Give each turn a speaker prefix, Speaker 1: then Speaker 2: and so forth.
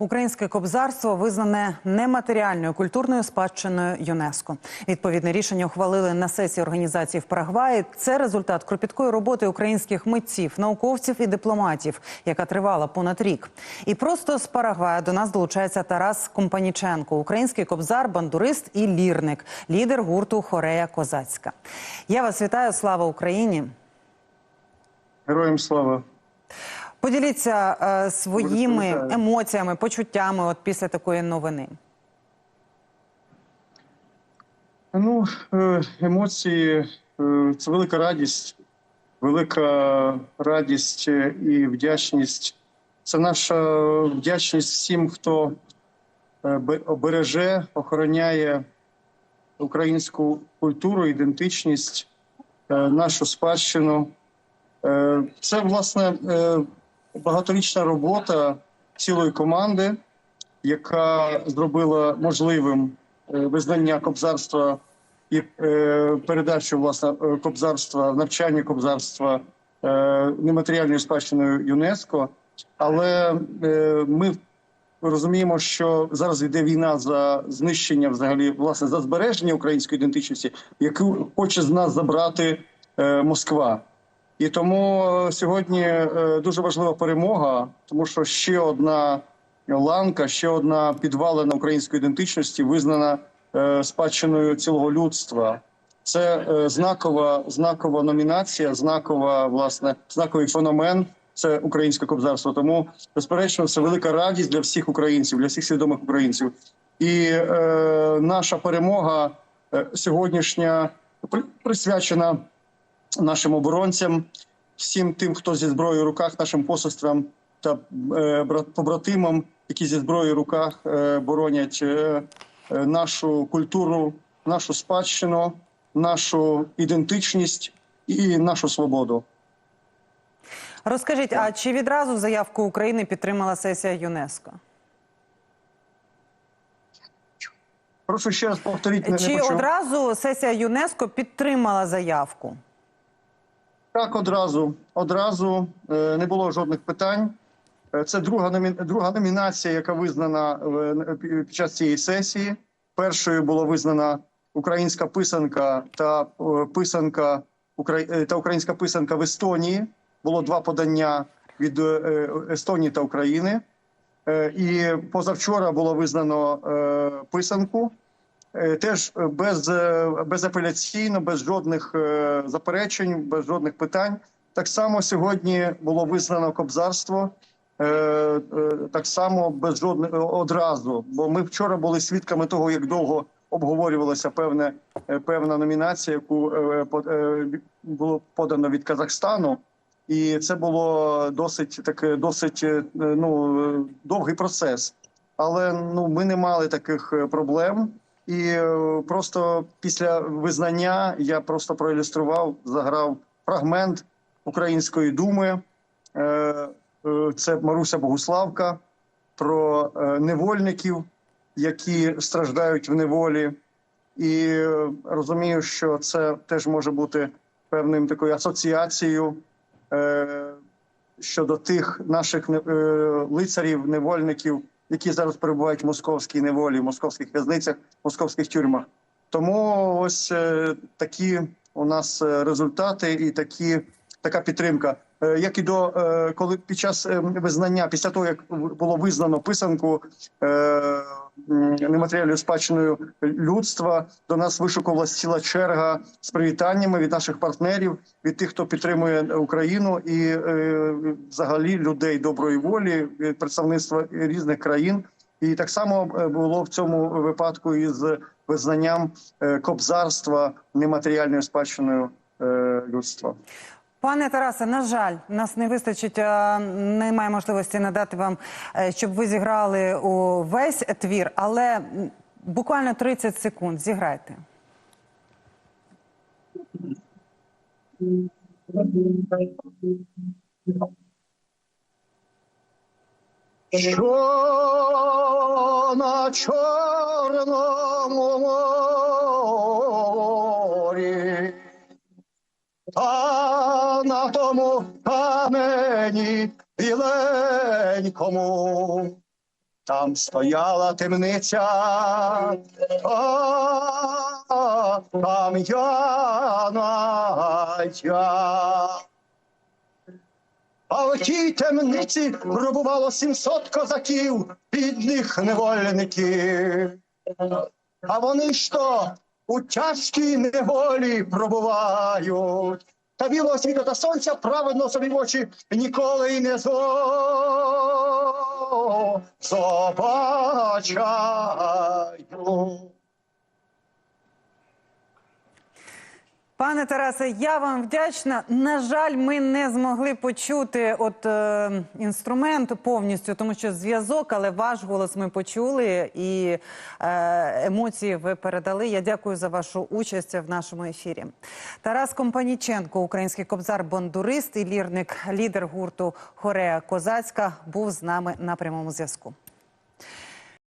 Speaker 1: Українське кобзарство визнане нематеріальною культурною спадщиною ЮНЕСКО. Відповідне рішення ухвалили на сесії організації в Парагваї. Це результат кропіткої роботи українських митців, науковців і дипломатів, яка тривала понад рік. І просто з Парагвая до нас долучається Тарас Компаніченко, український кобзар, бандурист і лірник, лідер гурту Хорея Козацька. Я вас вітаю. Слава Україні!
Speaker 2: Героям слава.
Speaker 1: Поділіться е, своїми емоціями, почуттями от після такої новини.
Speaker 2: Ну, е, емоції е, це велика радість, велика радість е, і вдячність. Це наша вдячність всім, хто обереже, охороняє українську культуру, ідентичність, нашу спадщину. Це, власне, багаторічна робота цілої команди, яка зробила можливим е, визнання кобзарства і е, передачу власне е, кобзарства, навчання кобзарства нематеріальною спадщиною ЮНЕСКО. Але ми розуміємо, що зараз йде війна за знищення, взагалі, власне, за збереження української ідентичності, яку хоче з нас забрати Москва. І тому е, сьогодні е, дуже важлива перемога, тому що ще одна ланка, ще одна підвалина української ідентичності визнана е, спадщиною цілого людства. Це знакова, знакова номінація, знакова, власне, знаковий феномен. Це українське кобзарство. Тому, безперечно, це велика радість для всіх українців, для всіх свідомих українців. І е, наша перемога е, сьогоднішня при- присвячена нашим оборонцям, всім тим, хто зі зброєю в руках, нашим посестрам та е, брат- побратимам, які зі зброєю в руках е, боронять е, нашу культуру, нашу спадщину, нашу ідентичність і нашу свободу.
Speaker 1: Розкажіть, а чи відразу заявку України підтримала сесія ЮНЕСКо?
Speaker 2: Прошу ще раз повторіть. не- не
Speaker 1: Чи
Speaker 2: почув.
Speaker 1: одразу сесія ЮНЕСКо підтримала заявку?
Speaker 2: Так, одразу. Одразу е, не було жодних питань. Е, Це друга номі... друга номінація, яка визнана е, під час цієї сесії. Першою була визнана українська писанка та писанка Укра... е, та українська писанка в Естонії. Було два подання від Естонії та України. І позавчора було визнано писанку. Е, Теж е, без е, безапеляційно, без жодних заперечень, без жодних питань. Так само сьогодні було визнано кобзарство. Так само без жодних одразу. Бо ми вчора були свідками того, як довго обговорювалася певне е, певна номінація, яку було подано від Казахстану. І це було досить таке, досить ну довгий процес. Але ну ми не мали таких проблем. І е, просто після визнання я просто проілюстрував, заграв фрагмент української думи. Е, е, Це Маруся Богуславка про невольників, які страждають в неволі. І розумію, що це теж може бути певним такою асоціацією щодо тих наших лицарів, невольників, які зараз перебувають в московській неволі, в московських в'язницях, московських тюрмах. Тому ось е, такі у нас е, результати і такі така підтримка. Е, Як і до е, коли під час е, визнання, після того як було визнано писанку нематеріальною спадщиною людства, до нас вишукувалася ціла черга з привітаннями від наших партнерів, від тих, хто підтримує Україну, і взагалі людей доброї волі, представництва різних країн. І так само було в цьому випадку із визнанням кобзарства нематеріальною спадщиною людства.
Speaker 1: Пане Тарасе, на жаль, нас не вистачить, немає можливості надати вам, е, щоб ви зіграли у весь твір, але буквально 30 секунд зіграйте.
Speaker 2: Що на чорному та на тому камені біленькому там стояла темниця, а, там я я. А в тій темниці пробувало 700 козаків, бідних невольників. А вони що у тяжкій неволі пробувають. Та білого світу та сонця праведно собі в очі ніколи й не зо...
Speaker 1: Пане Тарасе, я вам вдячна. На жаль, ми не змогли почути от е, інструмент повністю, тому що зв'язок, але ваш голос ми почули і е, емоції ви передали. Я дякую за вашу участь в нашому ефірі. Тарас Компаніченко, український кобзар, бондурист і лірник, лідер гурту Хорея Козацька, був з нами на прямому зв'язку.